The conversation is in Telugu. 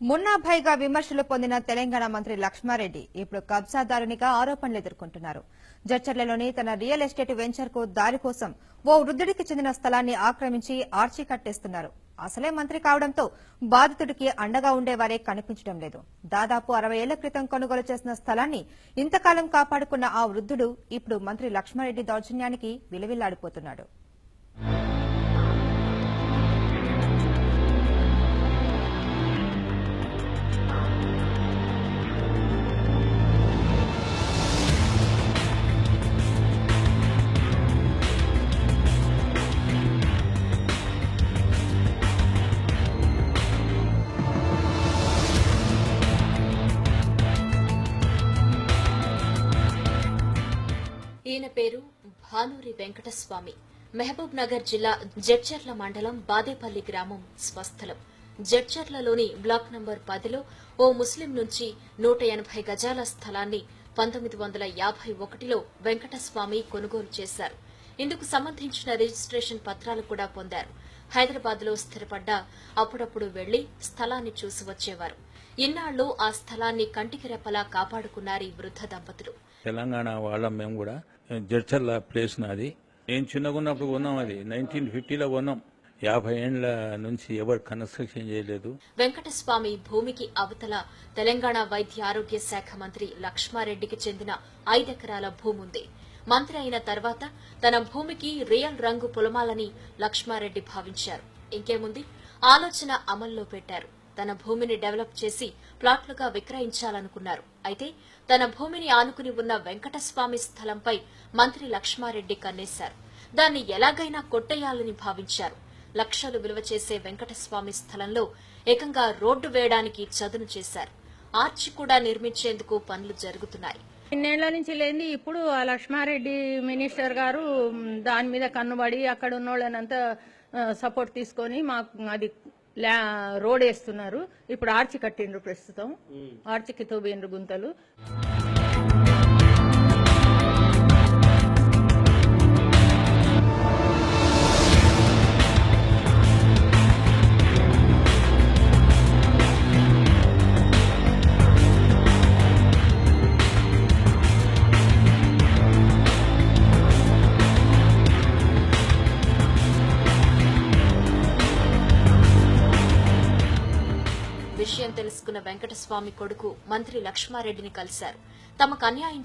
మున్నాభాయిగా విమర్శలు పొందిన తెలంగాణ మంత్రి లక్ష్మారెడ్డి ఇప్పుడు కబ్జాదారునిగా ఆరోపణలు ఎదుర్కొంటున్నారు. జడ్చర్లలోని తన రియల్ ఎస్టేట్ వెంచర్కు దారి కోసం ఓ వృద్ధుడికి చెందిన స్థలాన్ని ఆక్రమించి ఆర్చీ కట్టేస్తున్నారు. అసలే మంత్రి కావడంతో బాధితుడికి అండగా ఉండేవారే కనిపించడం లేదు. దాదాపు అరవై ఏళ్ళ క్రితం కొనుగోలు చేసిన స్థలాన్ని ఇంతకాలం కాపాడుకున్న ఆ వృద్ధుడు ఇప్పుడు మంత్రి లక్ష్మారెడ్డి దౌర్జన్యానికి విలవిల్లాడిపోతున్నాడు. ఈయన పేరు భానూరి వెంకటస్వామి. మహబూబ్ నగర్ జిల్లా జడ్చర్ల మండలం బాదేపల్లి గ్రామం స్వస్థలం. జడ్చర్లలోని బ్లాక్ నంబర్ పదిలో ఓ ముస్లిం నుంచి నూట ఎనభై గజాల స్థలాన్ని పంతొమ్మిది వందల యాభై ఒకటిలో వెంకటస్వామి కొనుగోలు చేశారు. ఇందుకు సంబంధించిన రిజిస్ట్రేషన్ పత్రాలు కూడా పొందారు. హైదరాబాద్లో స్థిరపడ్డ అప్పుడప్పుడు వెళ్ళి స్థలాన్ని చూసి వచ్చేవారు. ఇన్నాళ్ళు ఆ స్థలాన్ని కంటికి రెప్పలా కాపాడుకున్నారు ఈ వృద్ధ దంపతులు? తెలంగాణ వాళ్ళం మేము కూడా. జడ్చర్ల ప్లేస్ నాది. నేను చిన్నగా ఉన్నప్పుడు కొన్నాం అది. నైన్టీన్ ఫిఫ్టీలో కొన్నాం. యాభై ఏండ్ల నుంచి ఎవరు కన్స్ట్రక్షన్ చేయలేదు. వెంకటస్వామి భూమికి అవతల తెలంగాణ వైద్య ఆరోగ్య శాఖ మంత్రి లక్ష్మారెడ్డికి చెందిన ఐదెకరాల భూముంది మంత్రి అయిన తర్వాత తన భూమికి రియల్ రంగు పొలమాలని లక్ష్మారెడ్డి భావించారు. ఇంకేముంది? ఆలోచన అమల్లో పెట్టారు. తన భూమిని డెవలప్ చేసి ప్లాట్లుగా విక్రయించాలనుకున్నారు. అయితే తన భూమిని ఆనుకుని ఉన్న వెంకటస్వామి స్థలంపై మంత్రి లక్ష్మారెడ్డి కన్నేశారు. దాన్ని ఎలాగైనా కొట్టేయాలని భావించారు. లక్షలు విలువ చేసే వెంకటస్వామి స్థలంలో ఏకంగా రోడ్డు వేయడానికి చదును చేశారు. ఆర్చి కూడా నిర్మించేందుకు పనులు జరుగుతున్నాయి. ఇన్నేళ్ళ నుంచి లేని ఇప్పుడు ఆ లక్ష్మారెడ్డి మినిస్టర్ గారు దాని మీద కన్నుబడి అక్కడ ఉన్న వాళ్ళనంతా సపోర్ట్ తీసుకొని మాకు అది రోడ్ వేస్తున్నారు. ఇప్పుడు ఆర్చి కట్టిండ్రు ప్రస్తుతం. ఆర్చికి తోబిండ్రు గుంతలు. విషయం తెలుసుకున్న వెంకటస్వామి కొడుకు మంత్రి లక్ష్మారెడ్డిని కలిశారు. తమకు అన్యాయం